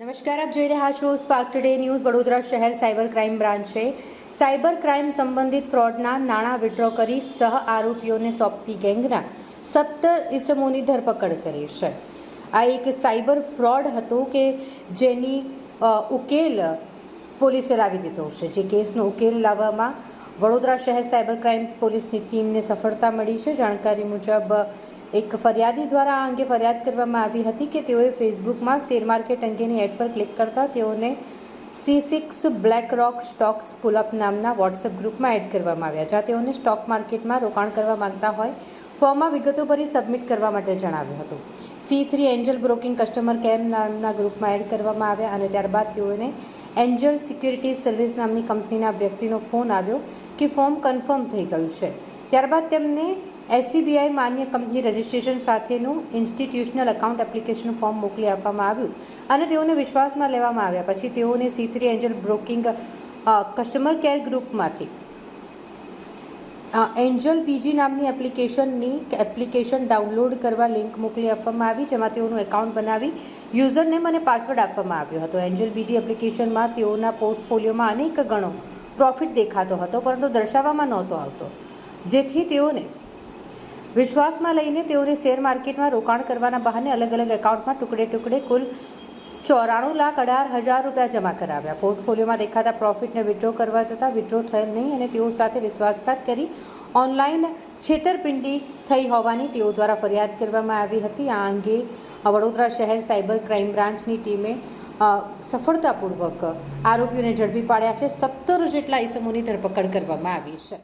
નમસ્કાર, આપ જોઈ રહ્યા છો સ્પાર્ક ટુડે ન્યૂઝ વડોદરા શહેર સાયબર ક્રાઇમ બ્રાન્ચે. સાયબર ક્રાઇમ સંબંધિત ફ્રોડના નાણાં વિડ્રો કરી સહ આરોપીઓને સોંપતી ગેંગના સત્તર ઇસમોની ધરપકડ કરી છે. આ એક સાયબર ફ્રોડ હતો કે જેની ઉકેલ પોલીસે લાવી દીધો છે. જે કેસનો ઉકેલ લાવવામાં વડોદરા શહેર સાયબર ક્રાઇમ પોલીસની ટીમને સફળતા મળી છે. જાણકારી મુજબ, એક ફરિયાદી દ્વારા આ અંગે ફરિયાદ કરવામાં આવી હતી કે તેઓએ ફેસબુકમાં શેર માર્કેટ અંગેની એડ પર ક્લિક કરતા તેઓને C six black rock stocks pull up નામના વોટ્સએપ ગ્રુપમાં એડ કરવામાં આવ્યા. જ્યાં તેઓને સ્ટોક માર્કેટમાં રોકાણ કરવા માંગતા હોય, ફોર્મમાં વિગતો ભરી સબમિટ કરવા માટે જણાવ્યું હતું. C three Angel broking customer care નામના ગ્રુપમાં એડ કરવામાં આવ્યા અને ત્યારબાદ તેઓને એન્જલ સિક્યુરિટી સર્વિસ નામની કંપનીના વ્યક્તિનો ફોન આવ્યો કે ફોર્મ કન્ફર્મ થઈ ગયું છે. ત્યારબાદ તેમને એસસીબીઆઈ માન્ય કંપની રજિસ્ટ્રેશન સાથેનું ઇન્સ્ટિટ્યુશનલ એકાઉન્ટ એપ્લિકેશન ફોર્મ મોકલી આપવામાં આવ્યું અને તેઓને વિશ્વાસમાં લેવામાં આવ્યા. પછી તેઓને C three Angel broking customer care ગ્રુપમાંથી Angel બીજી નામની એપ્લિકેશનની એપ્લિકેશન ડાઉનલોડ કરવા લિંક મોકલી આપવામાં આવી, જેમાં તેઓનું એકાઉન્ટ બનાવી યુઝર નેમ અને પાસવર્ડ આપવામાં આવ્યો હતો. એન્જલ બીજી એપ્લિકેશનમાં તેઓના પોર્ટફોલિયોમાં અનેક ગણો પ્રોફિટ દેખાતો હતો, પરંતુ દર્શાવવામાં નહોતો આવતો. જેથી તેઓને વિશ્વાસમાં લઈને તેઓને શેર માર્કેટમાં રોકાણ કરવાના બહાને અલગ અલગ એકાઉન્ટમાં ટુકડે ટુકડે કુલ ચોરાણું લાખ અઢાર હજાર રૂપિયા જમા કરાવ્યા. પોર્ટફોલિયોમાં દેખાતા પ્રોફિટને વિડ્રો કરવા જતાં વિડ્રો થયેલ નહીં અને તેઓ સાથે વિશ્વાસઘાત કરી ઓનલાઈન છેતરપિંડી થઈ હોવાની તેઓ દ્વારા ફરિયાદ કરવામાં આવી હતી. આ અંગે વડોદરા શહેર સાયબર ક્રાઇમ બ્રાન્ચની ટીમે સફળતાપૂર્વક આરોપીઓને ઝડપી પાડ્યા છે. સત્તર જેટલા ઇસમોની ધરપકડ કરવામાં આવી છે.